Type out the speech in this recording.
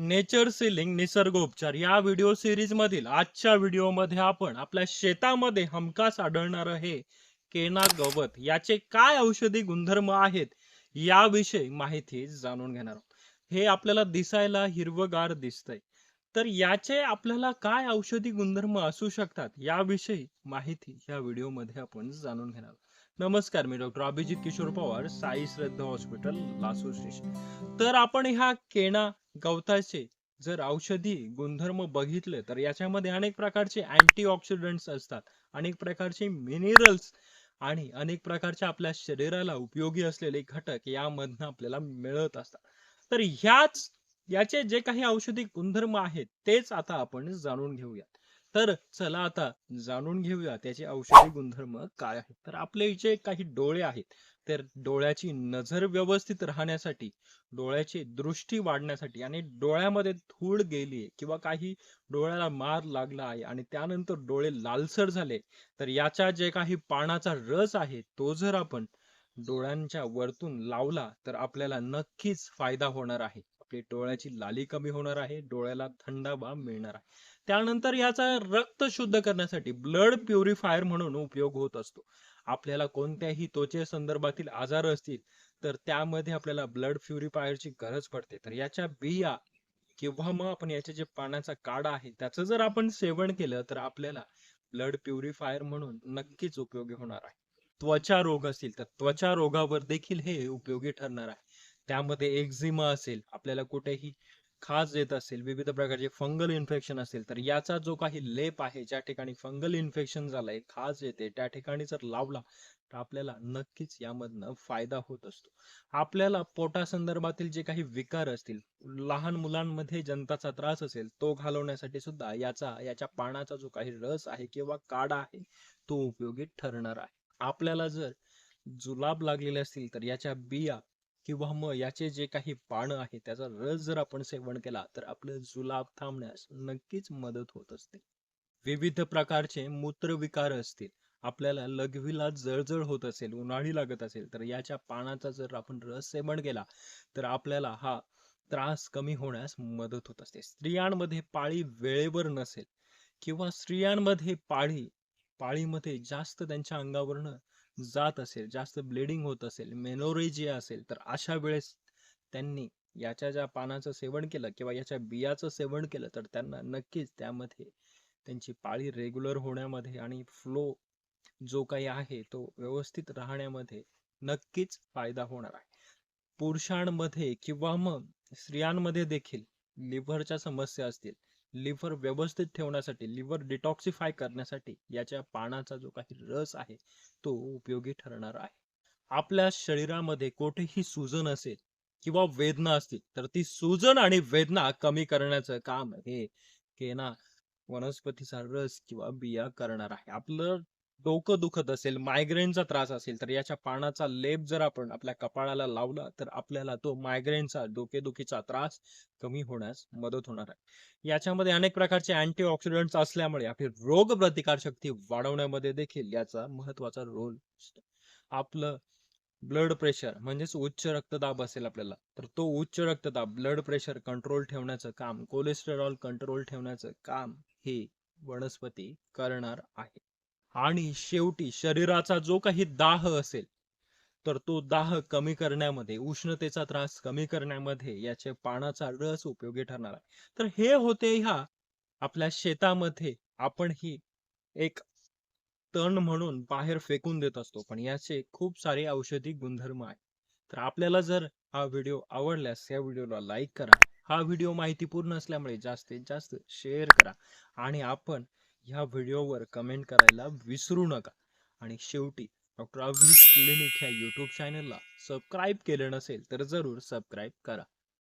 Nature ceiling निसर्गोपचार. या video series मधील आजच्या व्हिडिओमध्ये आपण आपल्या शेतामध्ये हमखास आढळणारं हे केना गवत. याचे काय औषधी गुणधर्म आहेत याविषयी माहिती जाणून घेणार आहोत. हे आपल्याला दिसायला हिरवगार दिसतंय. तर याचे आपल्याला काय औषधी गुणधर्म असू शकतात याविषयी माहिती या व्हिडिओमध्ये आपण जाणून घेणार आहोत. नमस्कार मी doctor Abhijit Kishor Pawar Sai Shraddha hospital Lasur station. तर आपण ह्या केना गवताचे जर औषधी गुणधर्म बघितले तर याच्यामध्ये अनेक प्रकारचे अँटीऑक्सिडंट्स असतात अनेक प्रकारचे मिनरल्स आणि अनेक प्रकारचे आपल्या शरीराला उपयोगी असलेले घटक यामधनं आपल्याला मिळत असतात. तर ह्याच याचे जे काही औषधी गुणधर्म आहेत तेच आता आपण जाणून घेऊयात. तर चला आता जाणून घेऊया त्याचे औषधी गुणधर्म काय आहेत. तर आपले जे काही डोळे आहेत. तर डोळ्याची नजर व्यवस्थित राहण्यासाठी डोळ्याची दृष्टी वाढण्यासाठी आणि डोळ्यामध्ये धूळ गेली किंवा काही डोळ्याला मार लागला आहे आणि त्यानंतर डोळे लालसर झाले तर याचा जे काही पानाचा रस आहे तो जर आपण डोळ्यांच्या वरतून लावला तर आपल्याला नक्कीच फायदा होणार आहे. आपली डोळ्याची लाली कमी होणार आहे डोळ्याला थंडावा मिळणार आहे. त्यानंतर याचा रक्त शुद्ध करण्यासाठी ब्लड प्युरिफायर म्हणून उपयोग होत असतो. आपल्याला कोणत्याही त्वचे संदर्भातील आजार असतील तर त्यामध्ये आपल्याला ब्लड प्युरिफायरची गरज पडते. तर याच्या बिया किंवा मग आपण याचे जे पाण्याचा काढा आहे त्याचं जर आपण सेवन केलं तर आपल्याला ब्लड प्युरिफायर म्हणून नक्कीच उपयोगी होणार आहे. त्वचा रोग असतील तर त्वचा रोगावर देखील हे उपयोगी ठरणार आहे. त्यामध्ये एक्झिमा असेल आपल्याला कुठेही खाज येत असेल विविध प्रकारचे फंगल इन्फेक्शन असेल तर याचा जो काही लेप आहे ज्या ठिकाणी फंगल इन्फेक्शन झालंय खाज येते त्या ठिकाणी जर लावला तर आपल्याला नक्कीच यामधनं फायदा होत असतो. आपल्याला पोटा संदर्भातील जे काही विकार असतील लहान मुलांमध्ये जंताचा त्रास असेल तो घालवण्यासाठी सुद्धा याचा याच्या पानाचा जो काही रस आहे किंवा काढा आहे तो उपयोगी ठरणार आहे. आपल्याला जर जुलाब लागलेले असतील तर याच्या बिया किंवा मग याचे जे काही पानं आहे त्याचा रस जर आपण सेवन केला तर आपलं जुलाब थांबण्यास नक्कीच मदत होत असते. विविध प्रकारचे मूत्रविकार असतील आपल्याला लघवीला जळजळ होत असेल उन्हाळी लागत असेल तर याच्या पानाचा जर आपण रस सेवन केला तर आपल्याला हा त्रास कमी होण्यास मदत होत असते. स्त्रियांमध्ये पाळी वेळेवर नसेल किंवा स्त्रियांमध्ये पाळी पाळीमध्ये जास्त त्यांच्या अंगावरनं जात असेल जास्त ब्लिडिंग होत असेल मेनोरेजिया असेल तर अशा वेळेस त्यांनी याच्या ज्या पानाचं सेवन केलं किंवा याच्या बियाचं सेवन केलं तर त्यांना नक्कीच त्यामध्ये त्यांची पाळी रेग्युलर होण्यामध्ये आणि फ्लो जो काही आहे तो व्यवस्थित राहण्यामध्ये नक्कीच फायदा होणार आहे. पुरुषांमध्ये किंवा मग स्त्रियांमध्ये देखील लिव्हरच्या समस्या असतील लिव्हर व्यवस्थित ठेवण्यासाठी लिव्हर डिटॉक्सिफाय करण्यासाठी याच्या पानाचा जो काही रस आहे तो उपयोगी ठरणार आहे. आपल्या शरीरामध्ये कोठेही सूजन असेल किंवा वेदना असतील तर ती सूजन आणि वेदना कमी करण्याचं काम हे केना वनस्पतीचा रस किंवा बिया करणार आहे. आपलं डोकं दुखत असेल मायग्रेनचा त्रास असेल तर याच्या पानाचा लेप जर आपण आपल्या कपाळाला लावला तर आपल्याला तो मायग्रेनचा डोकेदुखीचा त्रास कमी होण्यास मदत होणार आहे. याच्यामध्ये अनेक प्रकारचे अँटीऑक्सिडंट्स असल्यामुळे आपली रोग प्रतिकारशक्ती वाढवण्यामध्ये देखील याचा महत्त्वाचा रोल असतो. आपलं ब्लड प्रेशर म्हणजेच उच्च रक्तदाब असेल आपल्याला तर तो उच्च रक्तदाब ब्लड प्रेशर कंट्रोल ठेवण्याचं काम कोलेस्टेरॉल कंट्रोल ठेवण्याचं काम हे वनस्पती करणार आहे. आणि शेवटी शरीराचा जो काही दाह असेल तर तो दाह कमी करण्यामध्ये उष्णतेचा त्रास कमी करण्यामध्ये याचे पानाचा रस उपयोगी ठरणार आहे. तर हे होते ह्या आपल्या शेतामध्ये आपण ही एक तण म्हणून बाहेर फेकून देत असतो पण याचे खूप सारे औषधी गुणधर्म आहेत. तर आपल्याला जर हा व्हिडिओ आवडल्यास या व्हिडिओला लाईक करा. हा व्हिडिओ माहितीपूर्ण असल्यामुळे जास्तीत जास्त शेअर करा आणि आपण ह्या व्हिडिओवर कमेंट करायला विसरू नका. आणि शेवटी डॉक्टर अभिज क्लिनिक ह्या यूट्यूब चॅनलला सबस्क्राईब केलं नसेल तर जरूर सबस्क्राईब करा.